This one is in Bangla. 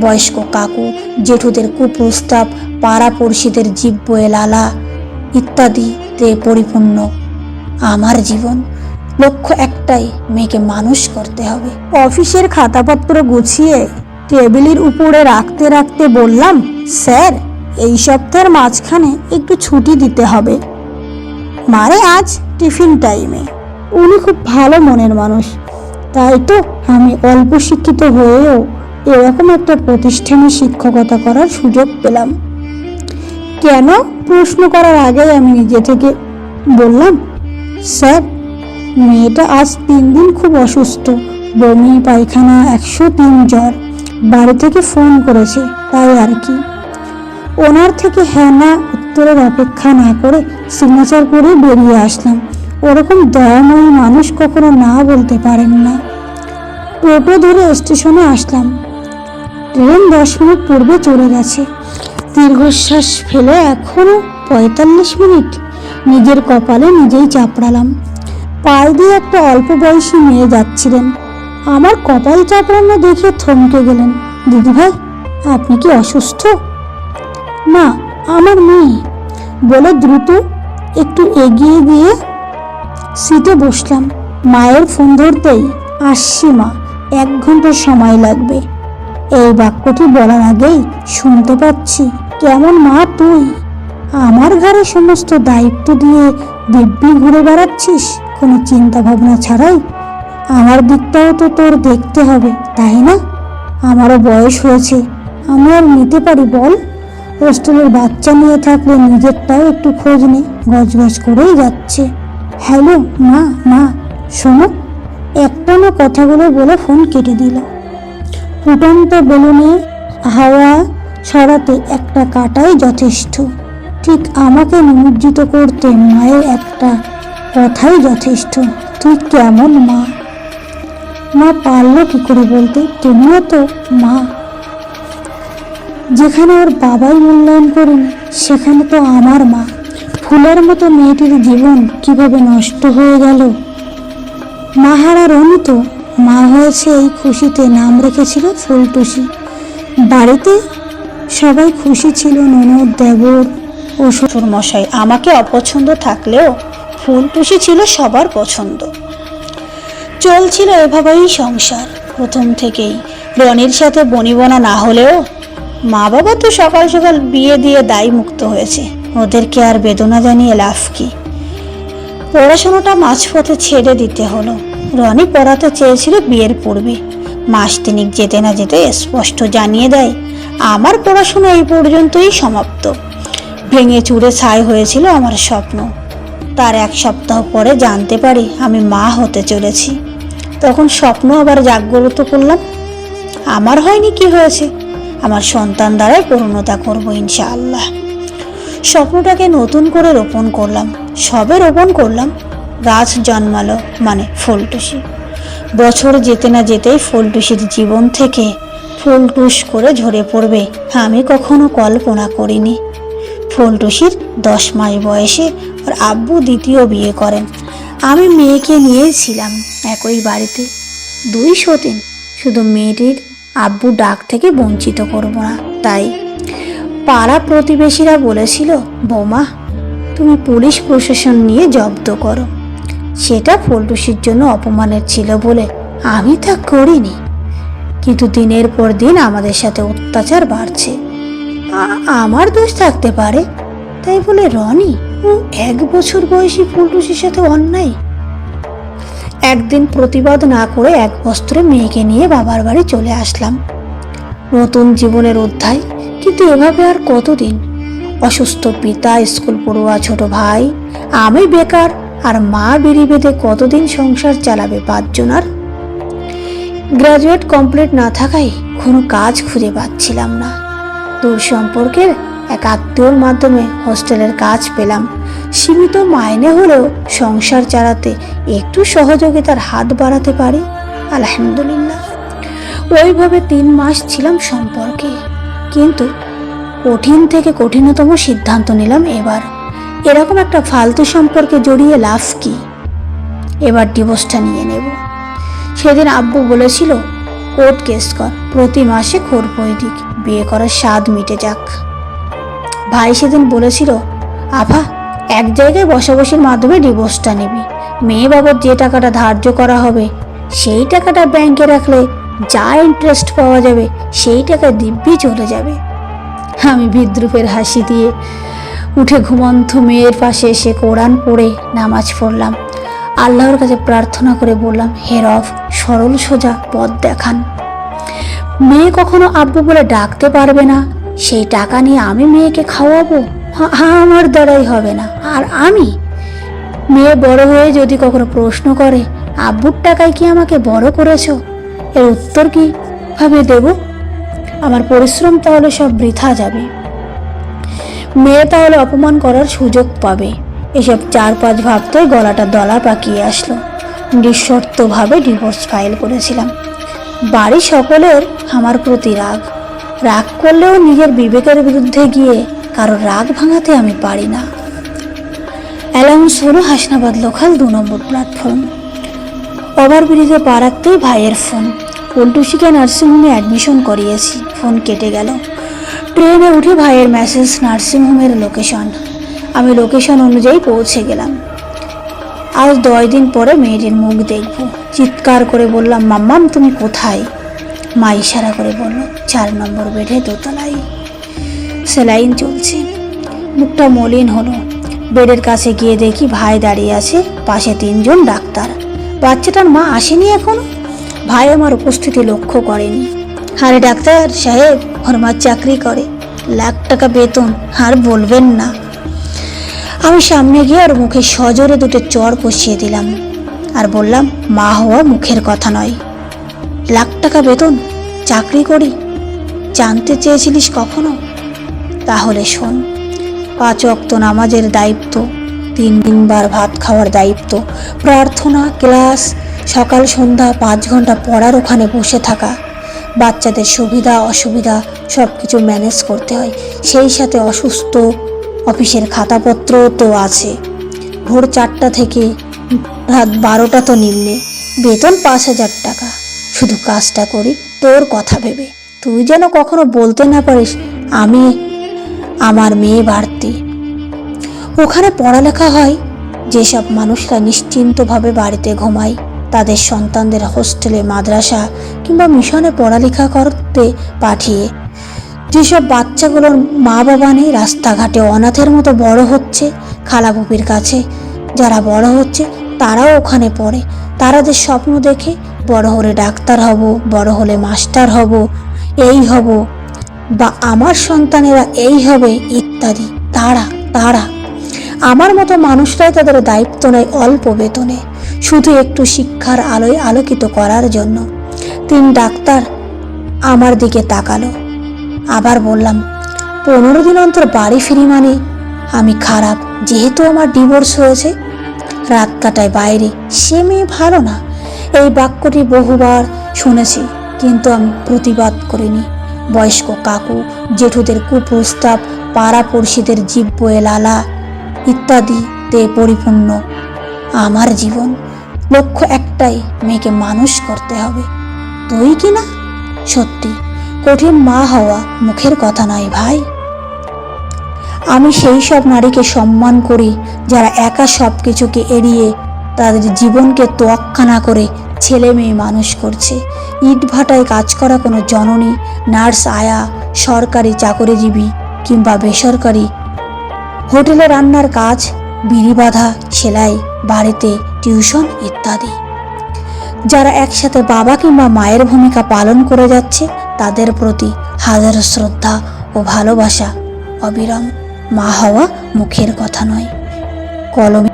বয়স্ক কাকু, জেঠুদের কুপ্রস্তাব পাড়া পড়শিদের জীব বয়ে লালা ইত্যাদিতে পরিপূর্ণ। আমার জীবন লক্ষ্য একটাই, মেয়েকে মানুষ করতে হবে। অফিসের খাতাপত্র গুছিয়ে টেবিলের উপরে রাখতে রাখতে বললাম, স্যার, এই সপ্তাহের মাঝখানে একটু ছুটি দিতে হবে। মারে আজ টিফিন টাইমে। উনি খুব ভালো মনের মানুষ। তাই তো আমি অল্প শিক্ষিত হয়েও এরকম একটা প্রতিষ্ঠানে শিক্ষকতা করার সুযোগ পেলাম। কেন? প্রশ্ন করার আগে আমি নিজে থেকে বললাম, স্যার, মেয়েটা আজ তিন দিন খুব অসুস্থ, বমি, পায়খানা, একশো তিন জ্বর। বাড়ি থেকে ফোন করেছে, তাই আর কি? ওনার থেকে হ্যাঁ না, উত্তরের অপেক্ষা না করে সিগনেচার করে বেরিয়ে আসলাম। ওরকম দয়াময়ী মানুষ কখনো না বলতে পারেন না। টোটো ধরে স্টেশনে আসলাম। ট্রেন দশ মিনিট পূর্বে চলে গেছে। দীর্ঘশ্বাস ফেলে এখনও পঁয়তাল্লিশ মিনিট নিজের কপালে নিজেই চাপড়ালাম। পায়ে দিয়ে একটা অল্প বয়সী মেয়ে যাচ্ছিলেন। আমার কপাল চাপড়ানো দেখে থমকে গেলেন। দিদিভাই আপনি কি অসুস্থ? না, আমার মেয়ে বলে দ্রুত একটু এগিয়ে গিয়ে সিটে বসলাম। মায়ের ফোন ধরতেই আসছি মা, এক ঘণ্টা সময় লাগবে। এই বাক্যটি বলার আগেই শুনতে পাচ্ছি, কেমন মা তুই? আমার ঘরে সমস্ত দায়িত্ব দিয়ে দিব্যি ঘুরে বেড়াচ্ছিস, কোনো চিন্তা ভাবনা ছাড়াই? আমার দিকটাও তো তোর দেখতে হবে, তাই না? আমারও বয়স হয়েছে, আমি আর নিতে পারি, বল? হোস্টেলের বাচ্চা নিয়ে থাকলে নিজেরটাও একটু খোঁজ নে, গজগজ করেই যাচ্ছে। হ্যালো, মা মা, শোনো। একটা না কথাগুলো বলে ফোন কেটে দিল। ফুটন্ত বেলুনে হাওয়া সরাতে একটা কাটাই যথেষ্ট। ঠিক আমাকে নিমজ্জিত করতে মায়ের একটা কথাই যথেষ্ট। তুই কেমন, মা? মা পারল কি করে বলতে? তুমিও তো, মা। যেখানে ওর বাবাই মূল্যায়ন করুন, সেখানে তো আমার মা। ফুলের মতো মেয়েটির জীবন কীভাবে নষ্ট হয়ে গেল? মাহারা রনি তো মা হয়েছে এই খুশিতে, নাম রেখেছিল ফুলটুসি। বাড়িতে সবাই খুশি ছিল, ননদ, দেবর ও শ্বশুর মশাই আমাকে অপছন্দ থাকলেও ফুলটুসি ছিল সবার পছন্দ। চলছিল এভাবেই সংসার, প্রথম থেকেই। রনির সাথে বনিবনা না হলেও মা বাবা তো সকাল সকাল বিয়ে দিয়ে দায় মুক্ত হয়েছে। ওদেরকে আর বেদনা জানিয়ে লাভ কি? পড়াশোনাটা মাঝপথে ছেড়ে দিতে হলো। রনি পড়াতে চেয়েছিল বিয়ের পূর্বে। মাস তিনিক যেতে না যেতে স্পষ্ট জানিয়ে দেয়, আমার পড়াশোনা এই পর্যন্তই সমাপ্ত। ভেঙে চুরে ছাই হয়েছিল আমার স্বপ্ন। তার এক সপ্তাহ পরে জানতে পারি আমি মা হতে চলেছি। তখন স্বপ্ন আবার জাগ্রত করলাম, আমার হয়নি কি হয়েছে? আমার সন্তান দ্বারাই পূর্ণতা করব ইনশাআল্লাহ। স্বপ্নটাকে নতুন করে রোপণ করলাম, সবে রোপণ করলাম গাছ জন্মালো মানে ফুলটুসি। বছর যেতে না যেতেই ফুলটুসির জীবন থেকে ফুলটুস করে ঝরে পড়বে, আমি কখনো কল্পনা করিনি। ফুলটুসির দশ মাস বয়সে ওর আব্বু দ্বিতীয় বিয়ে করেন। আমি মেয়েকে নিয়েছিলাম একই বাড়িতে। দুই সতীন শুধু মেয়েটির আব্বু ডাক থেকে বঞ্চিত করব না, তাই পাড়া প্রতিবেশীরা বলেছিল, বোমা, তুমি পুলিশ প্রশাসন নিয়ে জব্দ করো। সেটা ফুলটুসির জন্য অপমানের ছিল বলে আমি তা করিনি। কিন্তু দিনের পর দিন আমাদের সাথে অত্যাচার বাড়ছে। আমার দোষ থাকতে পারে, তাই বলে রনি, ও এক বছর বয়সী ফুলটুসির সাথে অন্যায়। একদিন প্রতিবাদ না করে এক বস্ত্রে মেয়েকে নিয়ে বাবার বাড়ি চলে আসলাম। নতুন জীবনের অধ্যায়, কিন্তু এভাবে আর কতদিন? অসুস্থ পিতা, স্কুল পড়ুয়া, ছোট ভাই, আমি বেকার আর মা বিড়ি বেঁধে কতদিন সংসার চালাবে পাঁচজন আর গ্রাজুয়েট কমপ্লিট না থাকায় কোনো কাজ খুঁজে পাচ্ছিলাম না। দূর সম্পর্কের এক আত্মীয়র মাধ্যমে হোস্টেলের কাজ পেলাম। সীমিত মাইনে হলেও সংসার চালাতে একটু সহযোগিতার হাত বাড়াতে পারি, আলহামদুলিল্লাহ। ওইভাবে তিন মাস ছিলাম সম্পর্কে। কিন্তু কঠিন থেকে কঠিনতম সিদ্ধান্ত নিলাম এবার। এরকম একটা ফালতু সম্পর্কে জড়িয়ে লাভ কি? এবার ডিভোর্সটা নিয়ে নেব। সেদিন আব্বু বলেছিল কোর্ট কেস কর, প্রতি মাসে খোরপই দিক বিয়ে করার স্বাদ মিটে যাক। ভাই সেদিন বলেছিল আভা এক জায়গায় বসাবসির মাধ্যমে ডিভোর্সটা নিবি। মেয়ে বাবদ যে টাকাটা ধার্য করা হবে, সেই টাকাটা ব্যাংকে রাখলে যা ইন্টারেস্ট পাওয়া যাবে, সেই টাকা দিব্যি চলে যাবে। আমি বিদ্রুপের হাসি দিয়ে উঠে ঘুমন্ত মেয়ের পাশে এসে কোরআন পড়ে নামাজ পড়লাম। আল্লাহর কাছে প্রার্থনা করে বললাম, হে রব, সরল সোজা পথ দেখান। মেয়ে কখনো আব্বু বলে ডাকতে পারবে না। সেই টাকা নিয়ে আমি মেয়েকে খাওয়াবো? আমার দ্বারাই হবে না। আর আমি? মেয়ে বড় হয়ে যদি কখনো প্রশ্ন করে, আব্বুর টাকায় কি আমাকে বড় করেছ? এর উত্তর কি? ভাবে দেব? আমার পরিশ্রম তাহলে সব বৃথা যাবে। মেয়ে তাহলে অপমান করার সুযোগ পাবে। এসব চার পাঁচ ভাবতে গলাটা দলা পাকিয়ে আসলো। নিঃশর্তভাবে ডিভোর্স ফাইল করেছিলাম। বাড়ি সকলের আমার প্রতি রাগ। রাগ করলেও নিজের বিবেকের বিরুদ্ধে গিয়ে কারও রাগ ভাঙাতে আমি পারি না। অ্যালাউন্স হলো হাসনাবাদ লোকাল দু নম্বর প্ল্যাটফর্ম ওভারব্রিজে পা রাখতেই ভাইয়ের ফোন পল্টুসিকে নার্সিংহোমে অ্যাডমিশন করিয়েছি। ফোন কেটে গেল। ট্রেনে উঠে ভাইয়ের মেসেজ নার্সিংহোমের লোকেশন আমি লোকেশন অনুযায়ী পৌঁছে গেলাম। আজ দশ দিন পরে মেয়েটির মুখ দেখব। চিৎকার করে বললাম, মাম্মাম, তুমি কোথায়? মা ইশারা করে বলল, চার নম্বর বেডে দোতলায়। সেলাইন চলছে। মুখটা মলিন হলো। বেডের কাছে গিয়ে দেখি ভাই দাঁড়িয়ে আছে, পাশে তিনজন ডাক্তার। বাচ্চাটার মা আসেনি এখনও? ভাই আমার উপস্থিতি লক্ষ্য করেনি। আরে ডাক্তার সাহেব ওর মা চাকরি করে। লাখ টাকা বেতন, আর বলবেন না। আমি সামনে গিয়ে ওর মুখে সজোরে দুটো চর কষিয়ে দিলাম। আর বললাম, মা হওয়া মুখের কথা নয়। লাখ টাকা বেতন, চাকরি করি। জানতে চেয়েছিলিস কখনো? তাহলে শোন, পাঁচ অক্ত নামাজের দায়িত্ব, তিন দিনবার ভাত খাওয়ার দায়িত্ব, প্রার্থনা, ক্লাস, সকাল সন্ধ্যা পাঁচ ঘণ্টা পড়ার ওখানে বসে থাকা। বাচ্চাদের সুবিধা, অসুবিধা সব কিছু ম্যানেজ করতে হয়। সেই সাথে অসুস্থ অফিসের খাতাপত্র তো আছে। ভোর চারটা থেকে রাত বারোটা তো নিলে বেতন পাঁচ হাজার টাকা। শুধু কাজটা করি, তোর কথা ভেবে। তুই যেন কখনো বলতে না পারিস, আমি আমার মেয়ে বাড়তি। ওখানে পড়ালেখা হয়। যেসব মানুষরা নিশ্চিন্তভাবে বাড়িতে ঘুমায় তাদের সন্তানদের হোস্টেলে, মাদ্রাসা কিংবা মিশনে পড়ালেখা করতে পাঠিয়ে। যেসব বাচ্চাগুলোর মা বাবা নেই, রাস্তাঘাটে অনাথের মতো বড় হচ্ছে খালাপুপির কাছে। যারা বড় হচ্ছে, তারাও ওখানে পড়ে। তারা যে স্বপ্ন দেখে, বড় হলে ডাক্তার হব, বড় হলে মাস্টার হব, এই হব। বা আমার সন্তানেরা এই হবে, ইত্যাদি। তারা তারা। আমার মতো মানুষরাই তাদের দায়িত্ব নেয় অল্প বেতনে। শুধু একটু শিক্ষার আলোয় আলোকিত করার জন্য। তিন ডাক্তার আমার দিকে তাকালো। আবার বললাম, পনেরো দিন অন্তর বাড়ি ফিরি মানে? আমি খারাপ, যেহেতু আমার ডিভোর্স হয়েছে। রাত কাটায় বাইরে, সে মেয়ে ভালো না। এই বাক্যটি বহুবার শুনেছি, কিন্তু আমি প্রতিবাদ করিনি। বয়স্ক কাকু, জেঠুদের কুপ্রস্তাব পাড়া পড়শিদের জীব বয়ে লালা ইত্যাদিতে পরিপূর্ণ। আমার জীবন লক্ষ্য একটাই, মেয়েকে মানুষ করতে হবে। তুই কি না? সত্যি, কঠিন মা হওয়া মুখের কথা নয় ভাই। আমি সেই সব নারীকে সম্মান করি, যারা একা সব কিছুকে এড়িয়ে তাদের জীবনকে তোয়াক্কা না করে ছেলে মেয়ে মানুষ করছে। ইট ভাটায় কাজ করা কোনো জননী, নার্স, আয়া, সরকারি চাকরিজীবী কিংবা বেসরকারি হোটেলে রান্নার কাজ, বিড়ি বাঁধা, সেলাই বাড়িতে টিউশন ইত্যাদি। যারা একসাথে বাবা কিংবা মায়ের ভূমিকা পালন করে যাচ্ছে, তাদের প্রতি হাজারো শ্রদ্ধা ও ভালোবাসা। অবিরাম মা হওয়া মুখের কথা নয়। কলমে